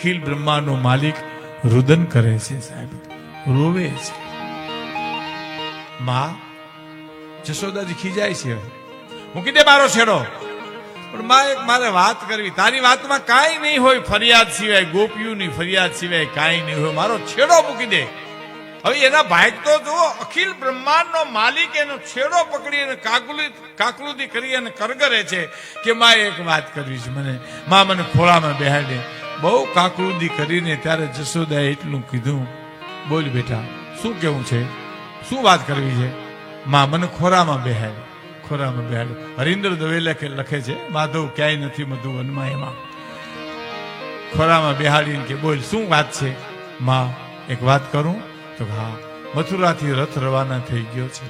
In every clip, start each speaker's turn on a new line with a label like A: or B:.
A: અખિલ બ્રહ્માનો માલિક રુદન કરે છે, સાહેબ. રોવે છે. માં, જશોદાજી ખીજાય છે મૂકી દે મારો છેડો. પણ માં એક મારે વાત કરવી. તારી વાતમાં કાંઈ નહીં હોય ફરિયાદ સિવાય, ગોપીઓની ફરિયાદ સિવાય કાંઈ નહીં હોય. મારો છેડો મૂકી દે. હવે એના ભાઈક તો જુઓ અખિલ બ્રહ્માંડનો માલિક એનો છેડો પકડી અને કાકુલી કાકલુદી કરી અને કરગરે છે કે માં એક વાત કરવી છે. મને, માં મને ખોળામાં બેહાડે બહુ કાકલુદી કરીને ત્યારે જશોદાએ એટલું કીધું, બોલ બેટા, શું કેવું છે? શું વાત કરવી છે? માં, મને ખોરામાં બેહાડ્યો ખોરામાં બેહાડ્યો હરિન્દ્ર દવે લખે લખે છે, માધવ, ક્યાંય નથી મધુવનમાં એમાં. ખોરામાં બેહાડીને કે, બોલ, શું વાત છે? માં, એક વાત કરું? તો હા, મથુરાથી રથ રવાના થઈ ગયો છે.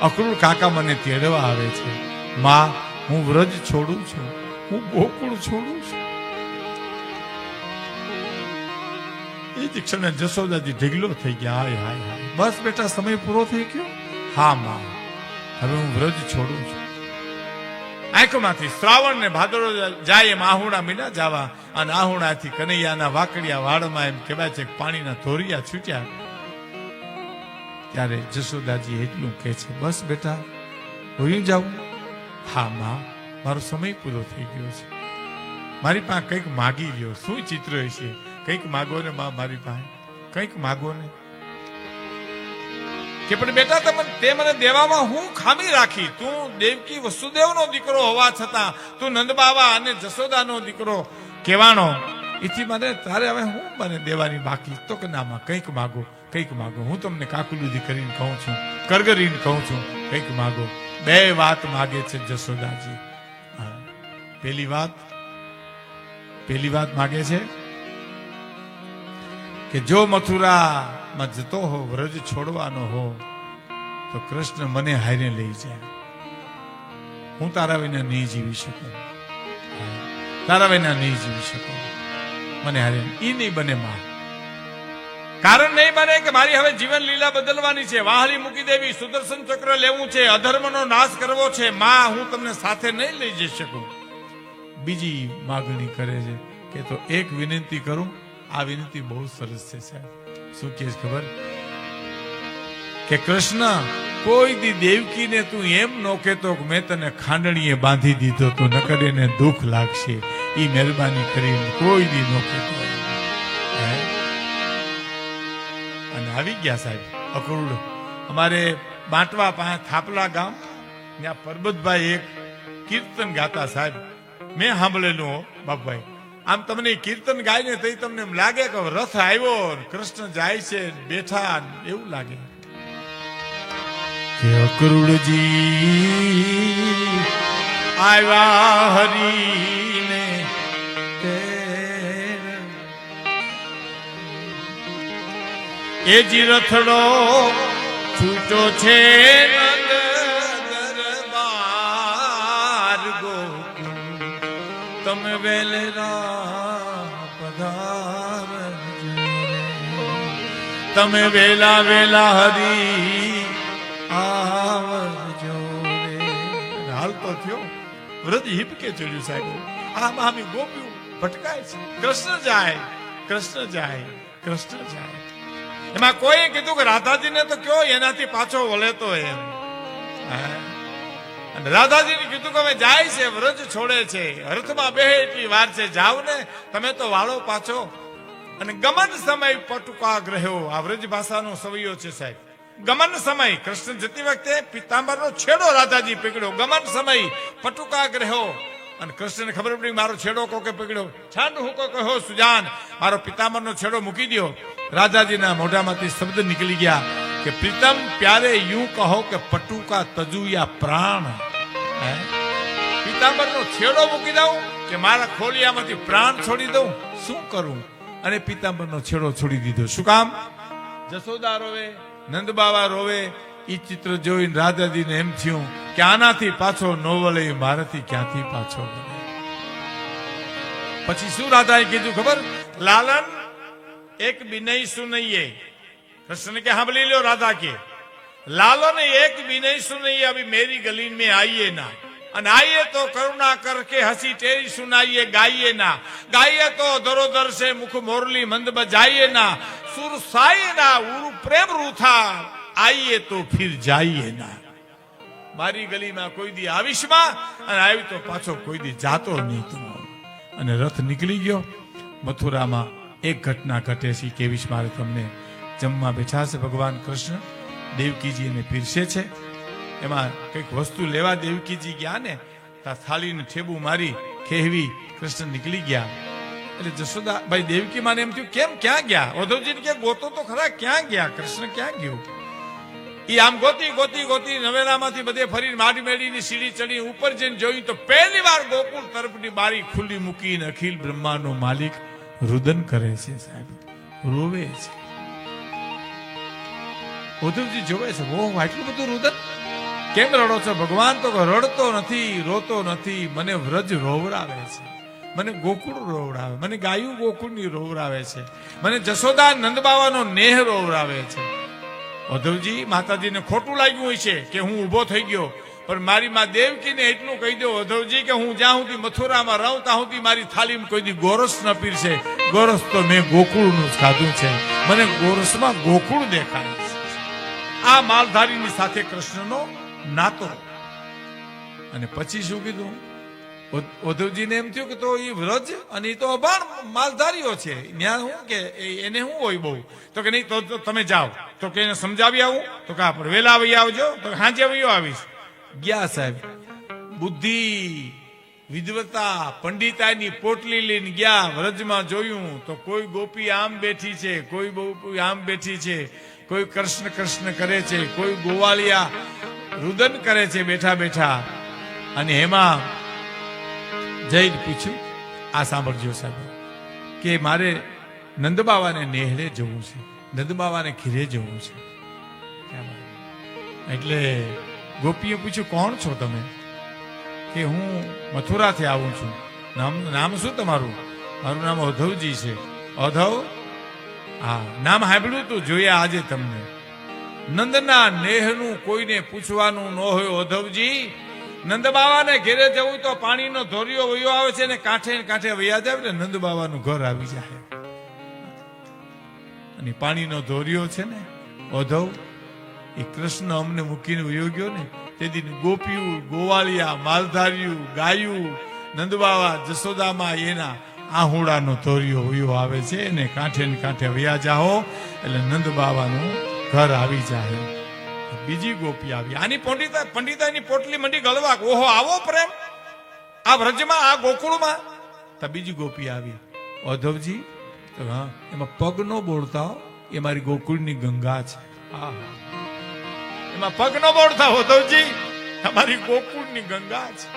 A: અક્રૂર કાકા મને તેડવા આવે છે, માં, હું વ્રજ છોડું છું, હું ગોકુળ છોડું છું. એ જ ક્ષણે જશોદાજી ઢીગલો થઈ ગયા. હાય હાય હાય. બસ બેટા સમય પૂરો થઈ ગયો? હા માં. હવે હું વ્રજ છોડું છું. આંખમાંથી શ્રાવણ ને ભાદરો જાય એમ આહુણા મીના જાવા અને આહુણાથી કનૈયાના વાકડિયા વાળમાં એમ કહેવાય છે કે પાણીના ધોરિયા છૂટ્યા. ત્યારે જશોદાજી એટલું કહે છે બસ બેટા હોઈ જાઉં. હા માં. મારો સમય પૂરો થઈ ગયો છે. મારી પાસે કંઈક માગી ગયો શું ચિત્ર છે કંઈક માગો ને માં મારી પાસે? કંઈક માગો ને? કે પણ બેટા તમે તે મને દેવામાં હું ખામી રાખી? તું દેવકી વસુદેવનો દીકરો હોવા છતાં તું નંદબાવા અને જશોદાનો દીકરો. કહેવાનો એથી મને તારે હવે હું મને દેવાની બાકી? તો કે નામાં કંઈક માગો કંઈક માગો. હું તમને કાકુલુદી કરીને કહું છું, કરગરીને કહું છું, કંઈક માગો. બે વાત માગે છે જશોદાજી. પેલી વાત? પેલી વાત માગે છે? કે જો મથુરામાં જતો હો, વ્રજ છોડવાનો હો, તો કૃષ્ણ મને હારે લઈ જાય. હું તારા વિના નહીં જીવી શકું. તારા વિના નહીં જીવી શકું. મને હારે એ નહીં બને માં કારણ નહીં બને કે મારી હવે જીવન લીલા બદલવાની છે. વાહલી મૂકી દેવી, સુદર્શન ચક્ર લેવું છે, અધર્મનો નાશ કરવો છે. માં, હું તમને સાથે નહીં લઈ જઈ શકું. બીજી માગણી કરે છે કે તો એક વિનંતી કરું આ વિનંતી બહુ સરસ છે, સાહેબ. શું કે ખબર? કે કૃષ્ણ, કોઈ દી દેવકીને તું એમ નો કહેતો કે મેં તને ખાંડણીએ બાંધી દીધો તો નકર એને દુઃખ લાગશે. એ મહેરબાની કરીને કોઈ દી નો કહેતો. અને આવી ગયા, સાહેબ, અકરુડ. અમારે બાંટવા પાસે થાપલા ગામ, ત્યાં પરબતભાઈ એક કીર્તન ગાતા, સાહેબ. મેં સાંભળેલું બાપભાઈ. આમ તમને કીર્તન ગાય ને તઈ તમને લાગે કે રથ આવ્યો કૃષ્ણ જાય છે બેઠા એવું લાગે. અકરુડજી આવ્યા હરીને એ જી રથડો છૂટો છે તમે વેલેરા તમે વેલા વેલા હરી આવજો હાલ તો થયો. વ્રજ હિપકે ચડ્યું સાહેબ. આમ આમ ગોપ્યું ભટકાય છે. કૃષ્ણ જાય કૃષ્ણ જાય કૃષ્ણ જાય. એમાં કોઈ કીધું કે રાધાજીને તો કયો એનાથી પાછો વળે તો એમ. અને રાધાજીને કીધું કે હવે જાય છે, વ્રજ છોડે છે. અર્થમાં બે એટલી વાર છે. જાવ ને તમે તો વાળો પાછો. અને ગમન સમય પટુકા ગ્રહ્યો આ ભાષાનો સવૈયો છે સાહેબ. ગમન સમય. કૃષ્ણ જતી વખતે પિતાંબરનો છેડો રાધાજી પકડ્યો ગમન સમય પટુકા ગ્રહ્યો અને કૃષ્ણને ખબર પડી, મારો છેડો કોકે પકડ્યો છાંડ હું કહ્યો કહો, સુજાન. મારો પિતાંબરનો છેડો મૂકી દો રાજાજીના મોઢામાંથી શબ્દ નીકળી ગયા કે, પ્રીતમ, પ્યારે યુ કહો કે પટુકા તજુયા પ્રાણ? પિતાંબરનો છેડો મૂકી દઉં કે, મારા ખોલિયામાંથી પ્રાણ છોડી દઉં? શું કરું? અને પિતાંબરનો છેડો છોડી દીધો શું કામ જસોદા રોવે નંદબાવા રોવે ઈ ચિત્ર જોઈને રાધાજીને એમ થયું કે આનાથી પાછો નો વળે એ મારાથી ક્યાંથી પાછો વળે પછી શું રાધાએ કીધું ખબર લાલન એક વિનય સુનૈયે कृष्ण के सांभली लो राधा के लालो ने एक विनय सुनई अभी मेरी गली में आइए ना અને આઈએ તો કરુણા કર કે હસી તેરી સુનાઈએ, ગાઈએ ના. ગાઈએ તો દરોદર સે મુખ મોરલી મંદ બજાઈએ ના. સુર સાઈએ ના, ઉરુ પ્રેમ રૂથા આઈએ તો ફિર જાઈએ ના. મારી ગલીમાં કોઈ દી આવીશમાં અને આવી તો પાછો કોઈ દી જાતો નહીં તમારો. અને રથ નીકળી ગયો. મથુરામાં એક ઘટના ઘટે છે કેવીશ મારે તમને જમવા બેઠા છે ભગવાન કૃષ્ણ. દેવકીજી એને પીરસે છે. એમાં કંઈક વસ્તુ લેવા દેવકીજી ગયા ને ત્યાં થાળીને ઠેબુ મારી ખેહવી કૃષ્ણ નીકળી ગયા. એટલે જશોદા ભાઈ દેવકી માને એમ થયું, કેમ ક્યાં ગયા? ઉદ્ધવજીને કે ગોતો તો ખરા, ક્યાં ગયા? કૃષ્ણ ક્યાં ગયો? એ આમ ગોતી ગોતી ગોતી નવેલામાંથી બધે ફરી માટી મેળીની સીડી ચડી ઉપર જઈને જોયું તો પહેલી વાર ગોકુળ તરફની બારી ખુલ્લી મૂકીને અખિલ બ્રહ્માનો માલિક રુદન કરે છે સાહેબ. રોવે છે. ઉદ્ધવજી જોવે છે, ઓહ, આટલું બધું રુદન? કેમ રડો છો? ભગવાન તો રડતો નથી, રોતો નથી, મને વ્રજ રોવડાવે છે. મને ગોકુળ રોવડાવે, મને ગાયું ગોકુળની રોવડાવે છે. મને જશોદા નંદબાવાનો નેહ રોવડાવે છે. ઉદ્ધવજી માતાજીને ખોટું લાગ્યું હોય છે કે હું ઊભો થઈ ગયો, પણ મારી માં દેવકીને એટલું કહી દો ઉદ્ધવજી કે હું જ્યાં સુધી મથુરામાં રહું, ત્યાં સુધી મારી થાલીમાં કોઈ દી ગોરસ ન પીરશે. ગોરસ તો મેં ગોકુળનું જ ખાધું છે. મને ગોરસમાં ગોકુળ દેખાય આ માલધારીની સાથે કૃષ્ણનો નાતો અને પછી શું કીધું? ઉદ્ધવજીને એમ થયું કે તો એ વ્રજ અને એ તો અભાણ માલધારીઓ છે. ત્યાં શું કે એને શું હોય બહુ? તો કે નહીં, તો તમે જાઓ. તો કે એને સમજાવી આવું. તો કે આપણે વહેલા આવી આવજો. તો હાજે વયો આવીશ. ગયા સાહેબ, બુદ્ધિ વિદવતા પંડિતાની પોટલી લઈને ગયા, વ્રજમાં જોયું, તો કોઈ ગોપી આમ બેઠી છે, કોઈ ગોપી આમ બેઠી છે, કોઈ કૃષ્ણ કૃષ્ણ કરે છે, કોઈ ગોવાળિયા રુદન કરે છે બેઠા બેઠા. અને એમાં જઈને પૂછ્યું, આ સાંભળજો સાહેબ, કે મારે નંદબાવાને નેહળે જવું છે, નંદબાવાને ખીરે જવું છે. એટલે ગોપીએ પૂછ્યું, કોણ છો તમે? કે હું મથુરાથી આવું છું. નામ નામ શું તમારું? મારું નામ અધવજી છે. અધવ? હા, નામ સાંભળ્યું તું જોઈએ આજે તમને. નંદના નેહનું કોઈને પૂછવાનું ન હોય ઓધવજી નંદ બાવાને ઘેરે જવું તો પાણીનો ધોરિયો વયો આવે છે ને કાંઠે કાંઠે વયા જાય ને નંદ બાવાનું ઘર આવી જાય. અને પાણીનો ધોરિયો છે ને ઓધવ એ કૃષ્ણ અમને મૂકીને વયો ગયો ને તે દિન ગોપિયું ગોવાળિયા માલધાર્યું ગાયું નંદબાવા જસોદામાં એના આહુડાનો ધોરિયો વયો આવે છે ને કાંઠે ને કાંઠે વયા જાઓ. એટલે નંદ બાવાનું ઘર આવી જાય. બીજી ગોપી આવી. આની પંડિતા, પંડિતાની પોટલી મંડી ગળવા ઓહો, આવો પ્રેમ. આ વ્રજમાં, આ ગોકુળમાં. તો બીજી ગોપી આવી. ઓધવજી હા, એમાં પગ નો બોળતા એ મારી ગોકુળની ગંગા છે. હા એમાં પગ નો બોળતા ઓધવજી અમારી ગોકુળની ગંગા છે.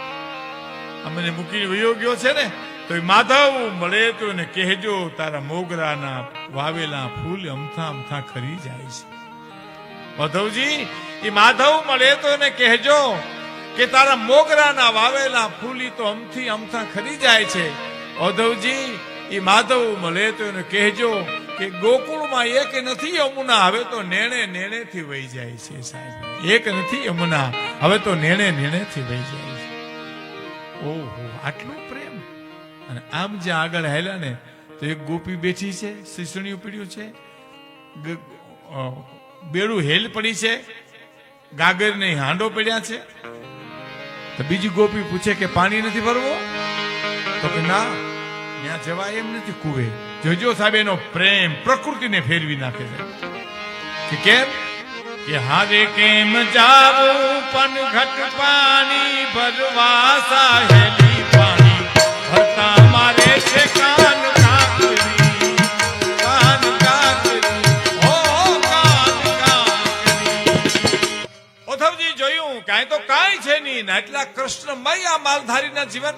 A: અમને મૂકી વયો ગયો છે ને, તો એ માધવ મળે તો એને કહેજો, તારા મોગરાના વાવેલા ફૂલ અમથા અમથા ખરી જાય છે. માધવજી એ માધવ મળે તો એને કહેજો કે તારા મોગરાના વાવેલા ફૂલી તો અમથી અમથા ખરી જાય છે. માધવજી એ માધવ મળે તો એને કહેજો કે ગોકુળમાં એક નથી યમુના, હવે તો નેણે નેણે થી વહી જાય છે સાહેબ. એક નથી યમુના, હવે તો નેણે નેણે થી વહી જાય છે. ઓહો, આટલું પ્રેમ. અને આમ જે આગળ આવેલા ને, તો એક ગોપી બેઠી છે શીસણીયું પીડ્યું છે. બેડું હેલ પડી છે ગાગર ને હાંડો પડ્યા છે. તો બીજી ગોપી પૂછે કે પાણી નથી ભરવો? તો કે ના ત્યાં જવાય એમ નથી કુવે. જોજો સાહેબ, એનો પ્રેમ પ્રકૃતિને ફેરવી નાખે છે. કે કેમ? કે હારે કેમ જાવું, પણ ઘટ પાણી ભરવા સાહેલી પાણી ભરતા મારે છે કાન કાંઈ ને એટલા કૃષ્ણમય આ માલધારીના જીવન.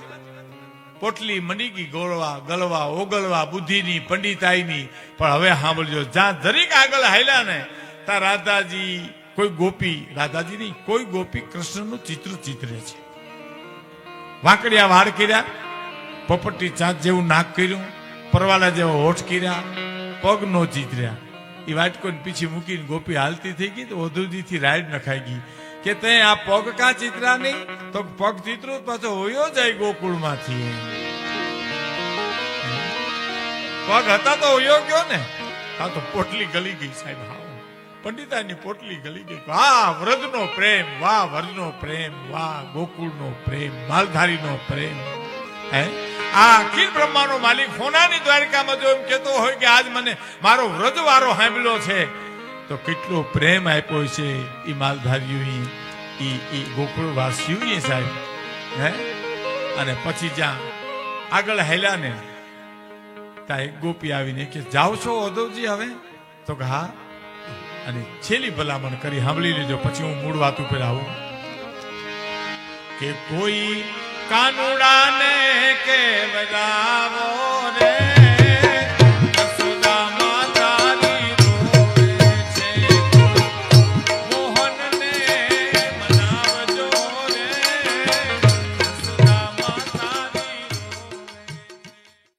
A: પોટલી મંડી ગોળવા, ગલવા, ઓગળવા, બુદ્ધિની, પંડિતાઈની. પણ હવે સાંભળજો, જ્યાં દરેક આગળ હાલ્યા ને, ત્યાં રાધાજી કોઈ ગોપી, રાધાજી નહીં, કોઈ ગોપી કૃષ્ણનું ચિત્ર ચિત્રે છે. વાંકડિયા વાળ કર્યા, પોપટી ચાંચ જેવું નાક કર્યું, પરવાલા જેવો હોઠ કર્યા પગ નો ચિતર્યા. એ વાટકો પીછી મૂકીને ગોપી હાલતી થઈ ગઈ તો ઓધુજીથી રાઈડ નખાઈ ગઈ. કે તે આ પગ કા ચિત્રા નહીં તો પગ ચિત્રો પાછો હોયો જાય ગોકુળમાંથી. પગ હતા તો હોયો ગયો ને? હા તો પોટલી ગલી ગઈ સાહેબ, હા. પંડિતાની પોટલી ગલી ગઈ. વાહ, વ્રજનો પ્રેમ, વાહ, વ્રજનો પ્રેમ, વાહ, ગોકુળનો પ્રેમ, માલધારીનો પ્રેમ. હે? આ અખિલ બ્રહ્માનો માલિક, ફોનાની દ્વારકામાં જો એમ કહેતો હોય કે આજ મને મારો વ્રજવારો સાંભળ્યો છે તો કેટલો પ્રેમ આપ્યો છે એ માલધારીઓ એ એ ગોકુળવાસીઓએ સાહેબ, હે? અને પછી જ્યાં આગળ હેલ્યા ને, ત્યાં એક ગોપી આવીને કે, જાઓ છો ઓદવજી હવે? તો કે, હા. અને છેલ્લી ભલામણ કરી, સાંભળી લેજો, પછી હું મૂળ વાત ઉપર આવું. કે કોઈ કાનુડાને કે બજાવો